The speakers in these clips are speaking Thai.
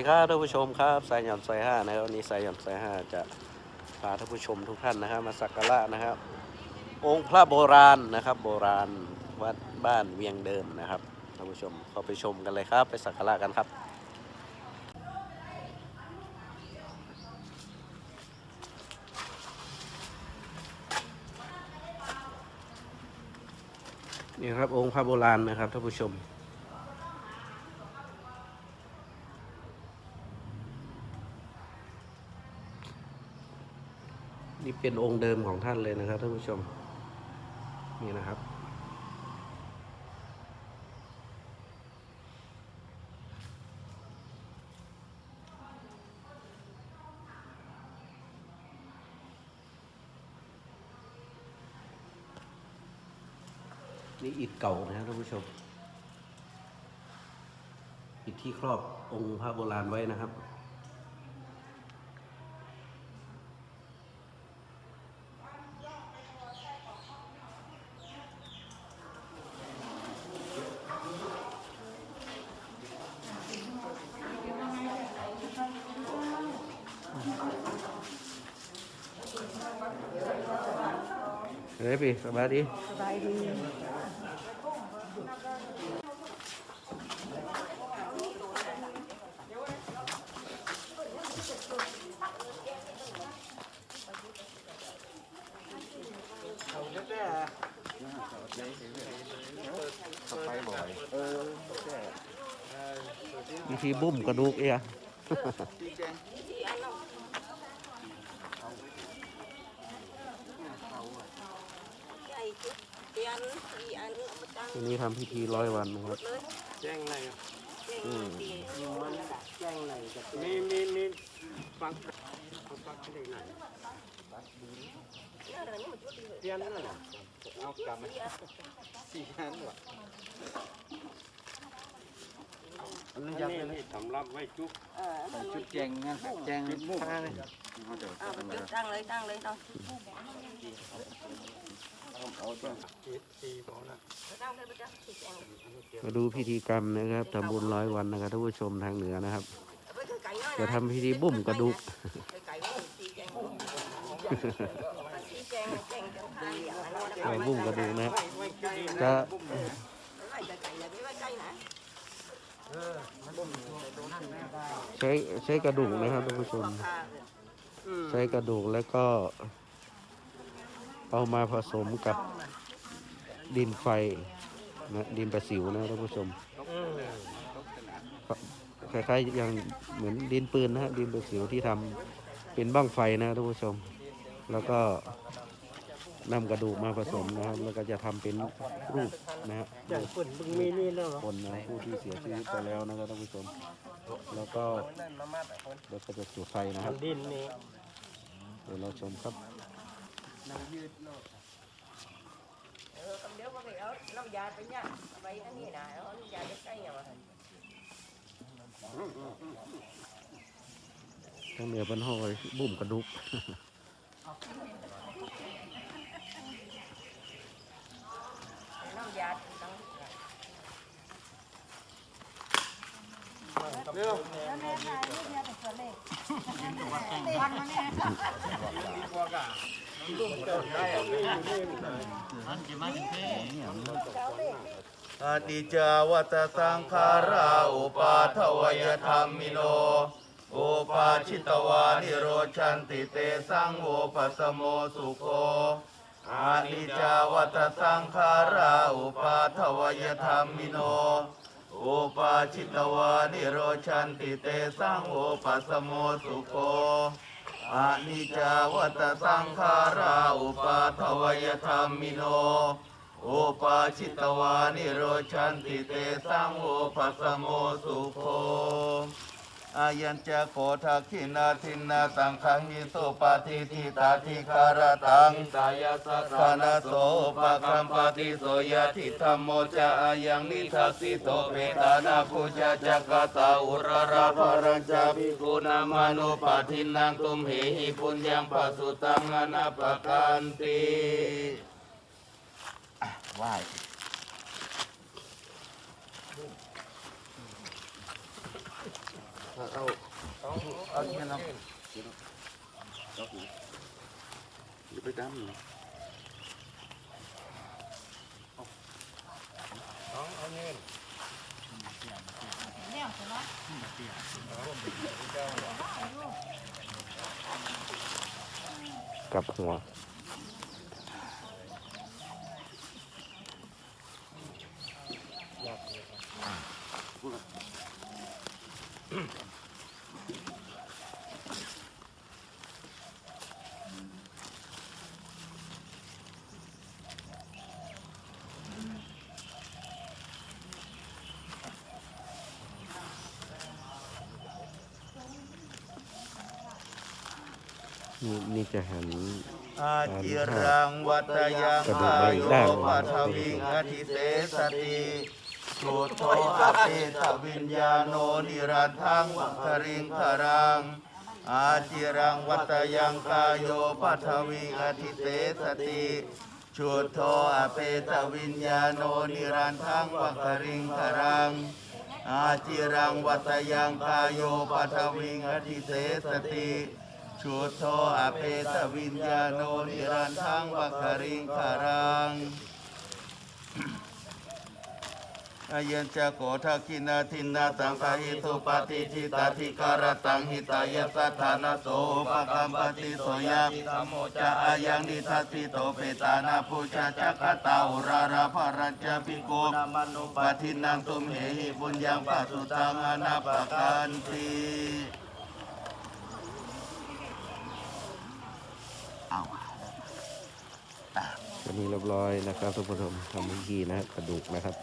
ดีครับท่านผู้ชมครับสายหย่อนสายห้านะครับวันนี้สายหย่อนสายห้าจะพาท่านผู้ชมทุกท่านนะครับมาสักการะนะครับ องค์พระโบราณนะครับ โบราณวัดบ้านเวียงเดิมนะครับท่านผู้ชมเข้าไปชมกันเลยครับ ไปสักการะกันครับนี่ครับองค์พระโบราณนะครับท่านผู้ชม นี่เป็นองค์เดิมของท่านเลยนะครับท่านผู้ชม นี่นะครับ นี่อิฐเก่านะครับท่านผู้ชม อิฐที่ครอบองค์พระโบราณไว้นะครับ เฮ้ยพี่สบายดีสบายดีวิธีบุ้มกระดูกเอีย ใหญ่จุด เตียนอีอันเอามาตั้งทีนี้ทำพิธีร้อยวันนะครับเลยแจ้งอะไรอืมตีมันแจ้งอะไรกับมีมีมีฟังฟังฟังได้ไหนเนี่ยอะไรนี่มันจุดดีเลยเตียนนั่นน่ะเอากลับมาสี่อันว่ะอันนี้นี่สำรับไว้จุกเออใส่ชุดแจงงั้นแจงจุดมุกข้างเลยเอาไปจุดตั้งเลยตั้งเลยตั้ง มาดูพิธีกรรมนะครับทำบุญร้อยวันนะครับท่านผู้ชมทางเหนือนะครับ จะทำพิธีบุ้มกระดูกไก่น้อยตีแจงตีแจงแจงจังทางอย่างนั้นนะเอาบุ้มกระดูกนะจะใกล้นะใช้ใช้กระดูกนะครับท่านผู้ชม ใช้กระดูกแล้วก็ เอามาผสมกับดินไฟนะดินประสิวนะท่านผู้ชมคล้ายๆอย่างเหมือนดินปืนนะฮะดินประสิวที่ทำเป็นบ้างไฟนะท่านผู้ชม แล้วก็นำกระดูกมาผสมนะครับแล้วก็จะทำเป็นรูปนะฮะอย่างคนมึงมีนี่แล้วเหรอคนนะผู้ที่เสียชีวิตไปแล้วนะครับท่านผู้ชม แล้วก็เราก็จะจุดไฟนะครับดินนี่เดี๋ยวเราชมครับ เออเดียวก็ไปเอาน้ำยาไปเนี่ยไปอันนี้นะเอาน้ำยาไปใกล้อย่างวะทั้งเหนือเป็นห้อยบุ่มกระดุกน้ำยาตั้งเร็ว อติจาวัตสังขาราอุปาทวยธรรมิโนอุปาชิตวานิโรชันติเตสังโวปัสโมสุโคอานิจจาวัตสังขาราอุปาทวยธรรมิโนอุปาชิตวานิโรชันติเตสังโวปัสโมสุโค อนิจจาวัตสังขาราอุปาทวยธรรมิโนโอปาชิตวานิโรชันติเตสังโอปัสโมสุโค อายัญจะโกทักขินาทินนาสังขังยิโสปาทิทิตาทิคารตังตายสักานาโสปะคัมปติโสยทิธรรมโมจะอายังนิทัสสิโตเปตานาภูจาจักตาอุรราภรัญจาภิกุนามานุปาทินังตุมเหหิปุญญังปัสสุตังอนาปกันติไหว้ เอาเอาเอาเงี้ยเนาะอย่าไปดำเนาะกลับหัว นี่นี่จะหัน อาจิรังวัตยังกระดูกอาใบยุด้านปัทวิงอธิเสสติสุโตอภิตวิญญาโนนิรันทังวัคริงคารัง อาจิรังวัตยังกายโยปัทวิงอธิเสสติชุโตอเปตวิญญาโนนิรันทังวัคริงคารัง อาจิรังวัตยังกายโยปัทวิงอธิเสสติ ชุดโทอเปตวิญญาโนนิรันทังวัคริงคารังอายัญจะโกทักินาทินนาสังคาหิตุปฏิทิตาธิการตังหิตายสัทธานาโสปะกัมปติโสยะจะอายังนิทัสสิโตเปตานาภูชาจักตาอุราราภรัญจปิโกนามานุปทินังตุมเหหิปุญญังปัสสุตังอนาปกันติ วันนี้เรียบร้อยนะครับทุกผู้ชมทำพิธีนะครับกระดูกนะครับ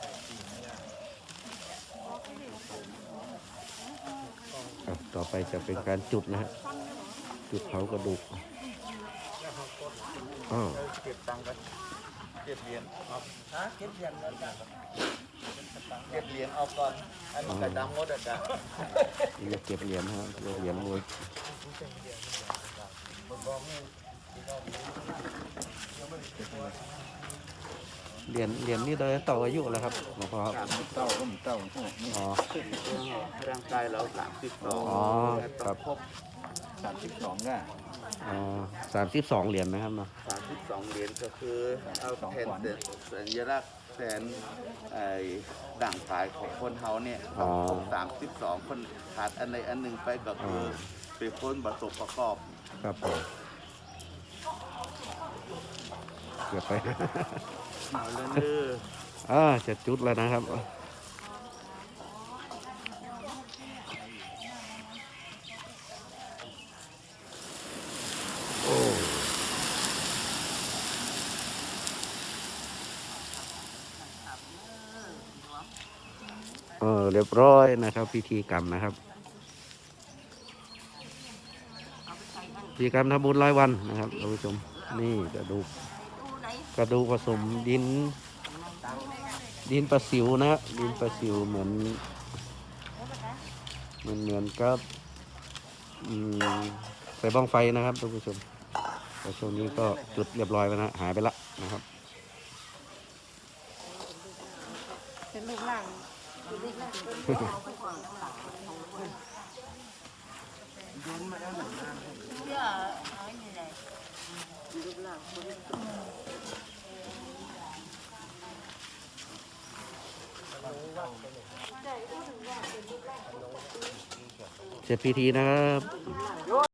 ต่อไปจะเป็นการจุดนะฮะจุดเผากระดูกอ้าวเก็บตังค์กันเก็บเหรียญเอาฮะเก็บเหรียญแล้วกันเก็บเหรียญเอาก่อนอันนี้กระดำงดอะจ้ะนี่เก็บเหรียญนะเก็บเหรียญมวย เหรียญเหรียญนี่เราจะต่ออายุแล้วครับหลวงพ่อครับเต้าก็มเต้าอ๋อ ร่างกายเราสามสิบสองอ๋อครับครบสามสิบสองอะอ๋อสามสิบสองเหรียญนะครับเนาะ สามสิบสองเหรียญก็คือเอาแทนสัญลักษณ์แทนไอ้ด่างกายของคนเฮาเนี่ยต้องสามสิบสองคนขาดอันใดอันหนึ่งไปก็คือเป็นคนประสบประกอบ ครับผม เกือบไปเอาแล้วเนื้ออ่าจะจุดแล้วนะครับโอ้เออเรียบร้อยนะครับพิธีกรรมนะครับพิธีกรรมทำบุญร้อยวันนะครับท่านผู้ชมนี่กระดูก กระดูกผสมดิน ดินประสิวนะฮะดินประสิวเหมือนเหมือนเหมือนกับอืมใส่บ้องไฟนะครับท่านผู้ชมแต่ช่วงนี้ก็จุดเรียบร้อยไปนะหายไปละนะครับเป็นลูกหลานเป็นลูกหลานเป็นเอาไปก่อนทั้งหลังเยอะเอาไว้นี่แหละลูกหลาน เสร็จพิธีนะครับ